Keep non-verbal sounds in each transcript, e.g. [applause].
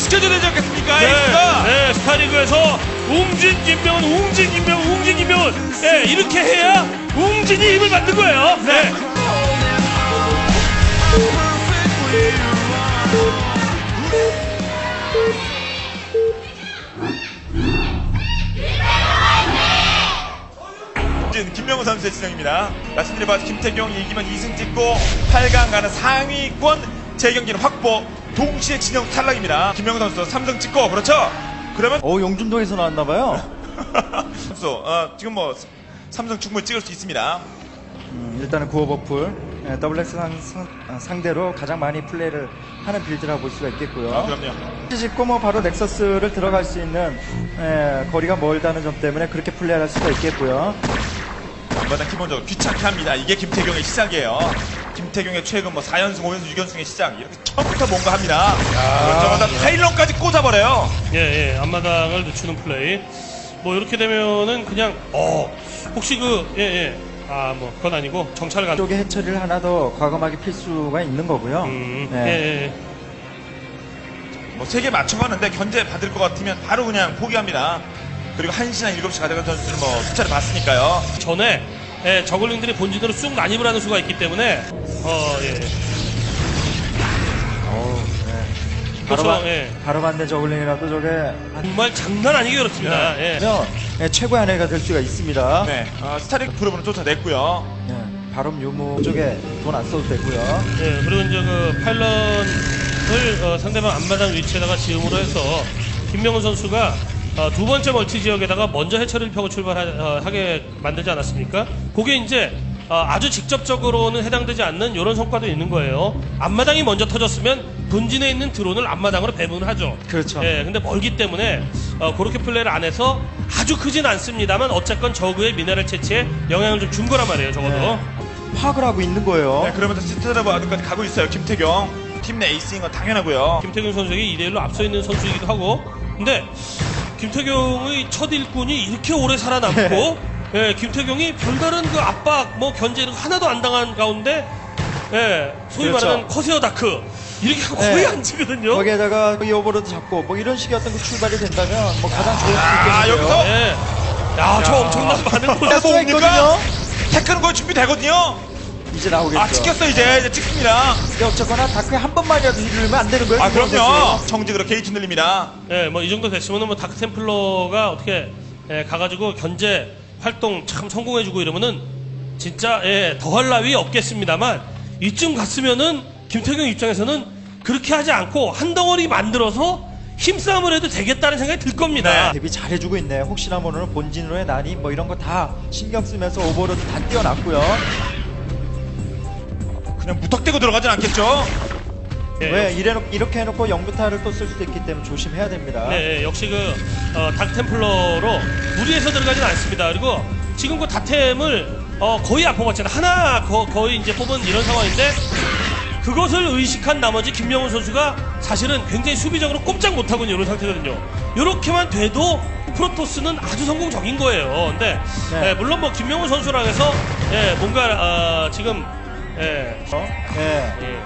시켜줘야 되지 않겠습니까? 네, 에이스가. 네, 스타리그에서 웅진 김명훈, 웅진 김명훈, 웅진 김명훈. 네, 이렇게 해야 웅진이 힘을 받는 거예요. 네. 진 김명훈 선수의 지정입니다. 말씀드린 바와 같이 김태경이 이기면 2승 찍고 8강 가는 상위권 재경기는 확보. 동시에 진영 탈락입니다. 김명훈 선수 3승 찍고 그렇죠? 그러면 어 용준동에서 나왔나봐요. [laughs] 선수 어, 지금 뭐 3승 충분히 찍을 수 있습니다. 음, 일단은 구호 버플 예, WX 상, 상, 아, 상대로 가장 많이 플레이를 하는 빌드라고 볼 수가 있겠고요. 아, 그럼요. 찍고 뭐 바로 넥서스를 들어갈 수 있는 예, 거리가 멀다는 점 때문에 그렇게 플레이할 수가 있겠고요. 안마당 기본적으로 귀찮게 합니다. 이게 김태경의 시작이에요. 김태경의 최근 뭐 4연승, 5연승, 6연승의 시작. 이렇게 처음부터 뭔가 합니다. 그러자마자 파일런까지 꽂아버려요. 예, 예, 앞마당을 늦추는 플레이. 뭐 이렇게 되면은 그냥 어 혹시 그 예, 예. 아, 뭐 그건 아니고 정찰을 간. 쪽에 해처리를 하나 더 과감하게 필 수가 있는 거고요. 음, 예. 예, 예. 뭐세개 맞춰가는데 견제 받을 것 같으면 바로 그냥 포기합니다. 그리고 1시나 7시 가져간 선수를 뭐 숫자를 봤으니까요. 전에 예, 저글링들이 본진으로 쑥 난입을 하는 수가 있기 때문에 어, 예. 어우, 예. 그렇죠, 바로, 반- 예. 바로 반대 저글링이라도 저게 한 정말 장난 아니게 그렇습니다. 예. 면 예, 최고의 한 해가 될 수가 있습니다. 네, 어, 스타링 프로브는 쫓아냈고요. 예, 바로 유무 쪽에 돈 안 써도 되고요. 예, 그리고 이제 그 파일런을 어, 상대방 앞마당 위치에다가 지음으로 해서 김명훈 선수가 어, 두 번째 멀티 지역에다가 먼저 해처리를 펴고 출발하게 만들지 않았습니까? 그게 이제 어, 아주 직접적으로는 해당되지 않는 이런 성과도 있는 거예요. 앞마당이 먼저 터졌으면 본진에 있는 드론을 앞마당으로 배분을 하죠. 그렇죠. 예, 근데 멀기 때문에 어, 그렇게 플레이를 안 해서 아주 크진 않습니다만 어쨌건 저그의 미네랄 채취에 영향을 좀 준 거란 말이에요, 적어도. 네. 파악을 하고 있는 거예요. 네, 그러면서 시스터브 아드까지 가고 있어요. 김태경. 팀 내 에이스인 건 당연하고요. 김태경 선수에게 2대1로 앞서 있는 선수이기도 하고 근데 김태경의 첫 일꾼이 이렇게 오래 살아남고 예, 김태경이 별다른 그 압박 뭐 견제 이런 거 하나도 안 당한 가운데 예, 소위 그렇죠. 말하는 커세어 다크 이렇게 거의 네. 안 지거든요 거기에다가 이 오버로드 잡고 뭐 이런 식의 어떤 그 출발이 된다면 뭐 가장 좋을 수 아, 있겠는데요. 여기서? 예. 야, 저 엄청난 많은 골 야, 또 뭡니까? 있거든요. 태클은 거의 준비되거든요. 이제 나오겠죠. 아, 찍혔어, 이제. 이제 찍습니다. 근데 어쨌거나 다크에 한 번만이라도 이르면 안 되는 거예요. 아, 그럼요. 선수. 정직으로 게이트 늘립니다. 예, 뭐 이 정도 됐으면은 뭐 다크 템플러가 어떻게 예, 가가지고 견제 활동 참 성공해주고 이러면은 진짜 예, 더할 나위 없겠습니다만 이쯤 갔으면은 김태경 입장에서는 그렇게 하지 않고 한 덩어리 만들어서 힘싸움을 해도 되겠다는 생각이 들 겁니다. 데뷔 잘해주고 있네. 혹시나 모르는 본진으로의 난임 뭐 이런 거 다 신경 쓰면서 오버로드 다 띄워놨고요. 그냥 무턱대고 들어가진 않겠죠? 예, 왜 이래놓, 이렇게 해놓고 영부타를 또 쓸 수도 있기 때문에 조심해야 됩니다. 네, 예, 역시 그 어, 닥템플러로 무리해서 들어가진 않습니다. 그리고 지금 그 다템을 어, 거의 안 뽑았잖아요. 하나 거, 거의 이제 뽑은 이런 상황인데 그것을 의식한 나머지 김명훈 선수가 사실은 굉장히 수비적으로 꼼짝 못하고 있는 이런 상태거든요. 이렇게만 돼도 프로토스는 아주 성공적인 거예요. 근데 네. 예, 물론 뭐 김명훈 선수라 해서 예, 뭔가 어, 지금 예, 어? 예. 예,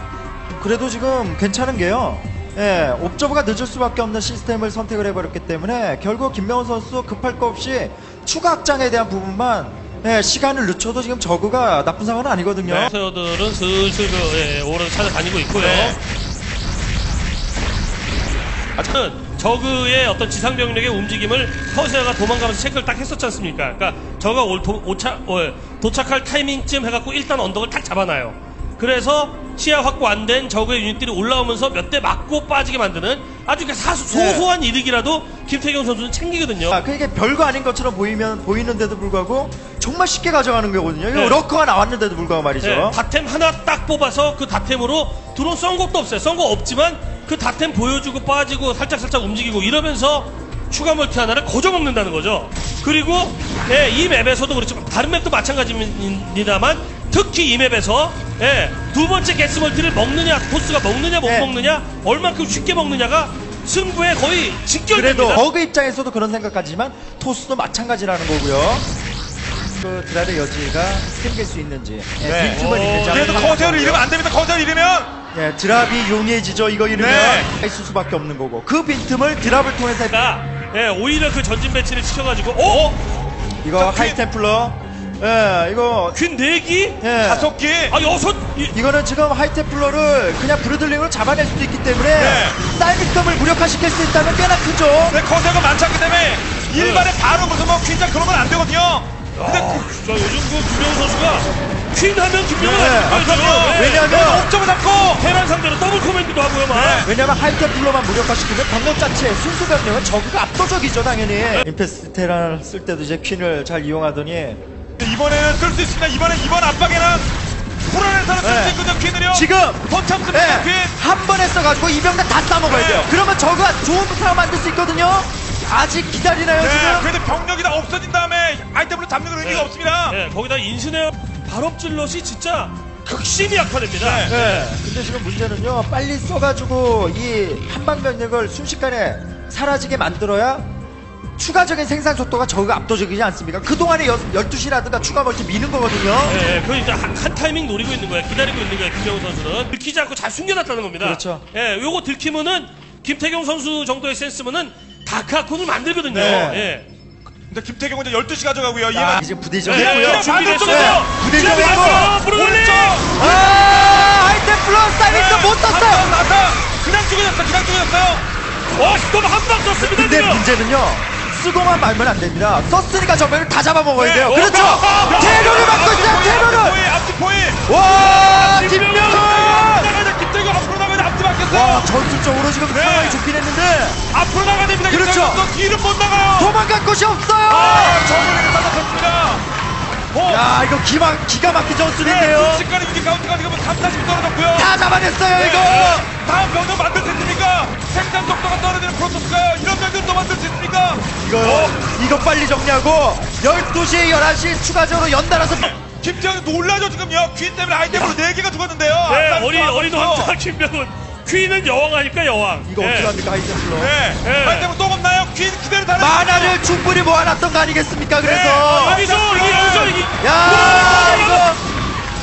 그래도 지금 괜찮은 게요. 예, 옵저버가 늦을 수밖에 없는 시스템을 선택을 해버렸기 때문에 결국 김명훈 선수 급할 거 없이 추가 확장에 대한 부분만 예, 시간을 늦춰도 지금 저그가 나쁜 상황은 아니거든요. 네. 서들은 슬슬 그 예, 오를 찾아다니고 있고요. 네. 저는 저그의 어떤 지상 병력의 움직임을 허세가 도망가면서 체크를 딱 했었지 않습니까? 그러니까 저가 올, 도, 오차, 어, 도착할 타이밍쯤 해갖고 일단 언덕을 딱 잡아놔요. 그래서 시야 확보 안 된 저그의 유닛들이 올라오면서 몇 대 맞고 빠지게 만드는 아주 그 사소, 소소한 이득이라도 김태경 선수는 챙기거든요. 아, 그게 별거 아닌 것처럼 보이면 보이는데도 불구하고 정말 쉽게 가져가는 거거든요. 네. 러커가 나왔는데도 불구하고 말이죠. 네, 다템 하나 딱 뽑아서 그 다템으로 드론 쏜 것도 없어요. 쏜거 없지만 그 다템 보여주고 빠지고 살짝살짝 움직이고 이러면서 추가 멀티 하나를 거저 먹는다는 거죠. 그리고 예, 이 맵에서도 그렇지만 다른 맵도 마찬가지입니다만 특히 이 맵에서 예, 두 번째 게스 멀티를 먹느냐 토스가 먹느냐 못 네. 먹느냐 얼만큼 쉽게 먹느냐가 승부에 거의 그래도 직결됩니다. 버그 입장에서도 그런 생각하지만 토스도 마찬가지라는 거고요. 그 드랄의 여지가 생길 수 있는지, 예, 네. 빈틈을 오, 있는지 그래도 커세어를 봐보고요. 잃으면 안 됩니다. 커세어를 잃으면 예, 드랍이 용이해지죠. 이거 이러면 네. 있을 수밖에 없는 거고 그 빈틈을 드랍을 통해서 가 예, 오히려 그 전진 배치를 시켜가지고 어? 이거 자, 하이템플러 예, 이거 퀸 4기? 예. 다섯 개. 아 여섯 이- 이거는 지금 하이템플러를 그냥 브루들링으로 잡아낼 수도 있기 때문에 네. 사이닉섬을 무력화시킬 수 있다면 꽤나 크죠. 네, 거세가 많지 않기 때문에 일반에 바로 무슨 뭐 퀸장 그런 건 안 되거든요. 근데 아, 저 요즘 그 김명훈 선수가 퀸 하면 김명훈 네. 안. 요 왜냐면- 옥점을 잡고 테란 상대로 더블 코맨드도 하고요, 막. 네. 왜냐면 하이템플러만 무력화시키면 병력 자체 순수 병력은 저그가 압도적이죠 당연히. 임페스 테란을 쓸 때도 이제 퀸을 잘 이용하더니 이번에는 쓸수 있습니다. 이번에 이번 압박에는 풀어내서는 쓸수 네. 있거든요. 퀸을요. 지금 더 참습니다. 퀸. 네, 한 번에 써가지고 이 병력 다 싸먹어야 네. 돼요. 그러면 저그가 좋은 상황 만들 수 있거든요. 아직 기다리나요 네, 지금? 그래도 병력이 다 없어진 다음에 아이템으로 잡는 건 의미가 없습니다. 네, 거기다 인신의 발업질럿이 진짜 극심히 약화됩니다. 네. 네. 근데 지금 문제는요. 빨리 써가지고 이 한방 병력을 순식간에 사라지게 만들어야 추가적인 생산 속도가 저그가 압도적이지 않습니까? 그동안에 12시라든가 추가 멀티 미는 거거든요. 네, 그 이제 한, 한 타이밍 노리고 있는 거야. 기다리고 있는 거야, 김명훈 선수는. 들키지 않고 잘 숨겨놨다는 겁니다. 그렇죠. 예, 요거 들키면은 김태경 선수 정도의 센스면은 다크아콘을 만들거든요. 네. 예. 근데 김태경 먼저 12시 가져가고요. 야, 얘가 이제 부대죠. 네, 네, 네, 준비됐어요. 네. 오른쪽. 아, 하이템 플러스 사이닉스 못 썼어요. 나타 그냥 죽여졌어. 그냥 죽여졌어요. 어, 스톱 한방 썼습니다, 근데 지금. 문제는요. 쓰고만 말면 안 됩니다. 썼으니까 정면을 다 잡아먹어야 네. 돼요. 어, 그렇죠. 어, 테러를 막고 있어요. 테러를. 앞뒤 앞뒤 포인. 와, 김명훈! 김태경 앞으로 나가자 앞뒤 막혔어요. 와, 전술적으로 지금 네. 상황이 좋긴 했는데 앞으로 나가야 됩니다. 그렇죠. 선수 뒤를 못 나가요. 도망갈 곳이 없어요. 아, 맞았습니다. 어, 야, 이거 기가, 기가 막힌 네, 전술인데요. 순식간에 이게 가운데가 지금 3, 40 떨어졌고요. 다 잡아냈어요, 네, 이거. 다음 병도 만들 수 있습니까? 생산 속도가 떨어지는 프로토스가요. 이런 병도 또 만들 수 있습니까? 이거, 이거 빨리 정리하고 12시, 11시 추가적으로 연달아서 김태형이 놀라죠 지금요. 귀 때문에 아이템으로 4개가 죽었는데요. 네, 어리, 또 어리도. 왕자 김명훈. 퀸은 여왕 아닐까, 여왕. 이거 예. 어떻게 합니까, 하이템플러. 네. 네. 아이템은 또 없나요? 귀 그대로 다른 만화를 충분히 모아놨던 거 아니겠습니까, 네. 그래서. 여기서, 이게 여기서, 이게. 야, 이거.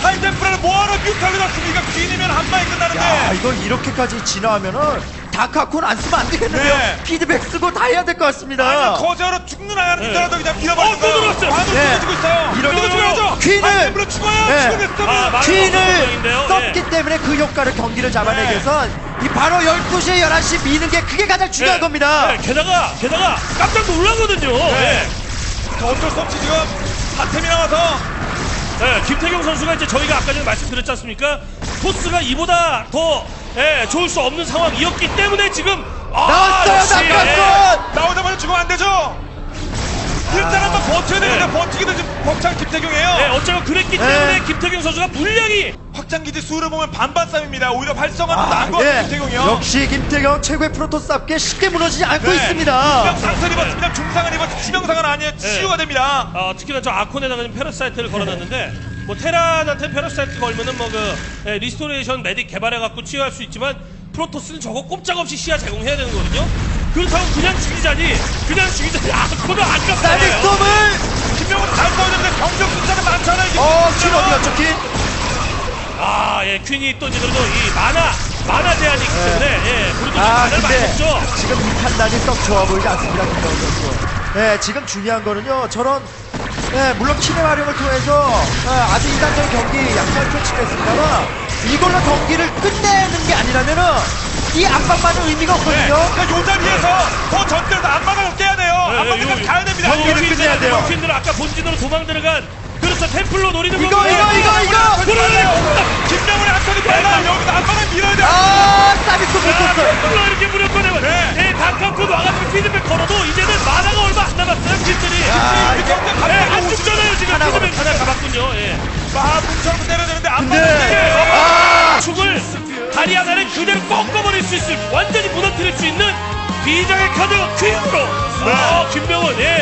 하이템프라를 뭐하러 뮤탈로 잡습니까? 귀이면 한 방에 끝나는데. 야, 이거 이렇게까지 진화하면은 다크아콘 안 쓰면 안 되겠는데요. 네. 피드백 쓰고 다 해야 될 것 같습니다. 아니 거저로 죽는 아이는 네. 있더라도 그냥 밀어버리는 어, 또 들어갔어요. 반으로 네. 쏟아지고 있어요. 이런 이거 거 죽어야죠. 퀸을- 하이템프로 죽어요. 네. 죽어냈으면. 아. 퀸을. 썼기 예. 때문에 그 효과를 경기를 잡아내기 네. 위해서 이 바로 12시, 11시 미는 게 그게 가장 중요한 예. 겁니다. 예, 게다가, 게다가 깜짝 놀라거든요. 네. 예. 어쩔 수 없이 지금 하템이 나와서 네, 김태경 선수가 이제 저희가 아까 전에 말씀드렸지 않습니까? 토스가 이보다 더 예, 좋을 수 없는 상황이었기 때문에 지금 아, 나왔어요, 역시, 예. 다크아콘! 나오자마자 죽으면 안 되죠. 일단 한번 버텨야 되는데 네. 버티기도 지금 벅찬 김태경이에요. 예, 어쩌면 그랬기 네. 때문에 김태경 선수가 물량이 확장기지 수를 보면 반반 싸움입니다. 오히려 아, 나은 것 같아요, 예. 김태경이요. 역시 김태경 최고의 프로토스답게 쉽게 무너지지 않고 네. 있습니다. 명 상처를 입었습니다. 중상을 입었지 치명상은 아니에요. 치유가 됩니다. 어, 특히나 저 아콘에다가 지금 페러사이트를 걸어놨는데 뭐 테란한테 페러사이트 걸면은 뭐그 예, 리스토레이션 메딕 개발해갖고 치유할 수 있지만 프로토스는 저거 꼼짝없이 시야 제공해야 되는 거거든요. 그렇다고 그냥 죽이자니 그냥 죽이자니 아콘은 아깝잖아요. 사이닉스톰을 김명은 잘 써야 되는데 병력 숫자는 많잖아요. 이게 어, 킬 숫자가. 어디였죠, 킬? 아, 예, 퀸이 또 이제 그래도 이 만화, 만화 제한이 있기 때문에, 예, 우리도 아, 만화를 많이 근데 먹죠. 지금 이 판단이 썩 좋아 보이지 않습니다, 김태경 선수. 네, 지금 중요한 거는요, 저런, 네, 물론 킬의 활용을 통해서 네, 아주 이상적인 경기 양상을 펼치겠습니다만, 이걸로 경기를 끝내는 게 아니라면은, 이 압박만은 의미가 네. 없거든요. 그러니까 요 자리에서 더 전대에서 안마가 깨야 돼요. 안마까지 가야 됩니다. 경기를 끝내야 돼요. 퀸들 아까 본진으로 도망 들어간, 그렇죠, 템플로 노리는 이거. 이거, 이거, 이거! 그러네. 김명훈의 안턴이 빨라. 여기서 안마를 밀어야 돼요. 아, 야, 썼어요. 템플로 이렇게 무력화되면, 네. 예, 다카콘 와가지고 피드백 걸어도 이제는 만화가 얼마 안 남았어요, 퀸들이. 야, 이렇게 경기 예, 갑자기 안 죽잖아요, 지금 피드백 하나 잡았군요, 예. 막 뭉쳐서 때려야 되는데 근데, 안마를 아, 축을 다리 하나를 그대로 꺾어버릴 수 있을 완전히 무너뜨릴 수 있는 비장의 카드 퀸으로 아 김명훈 예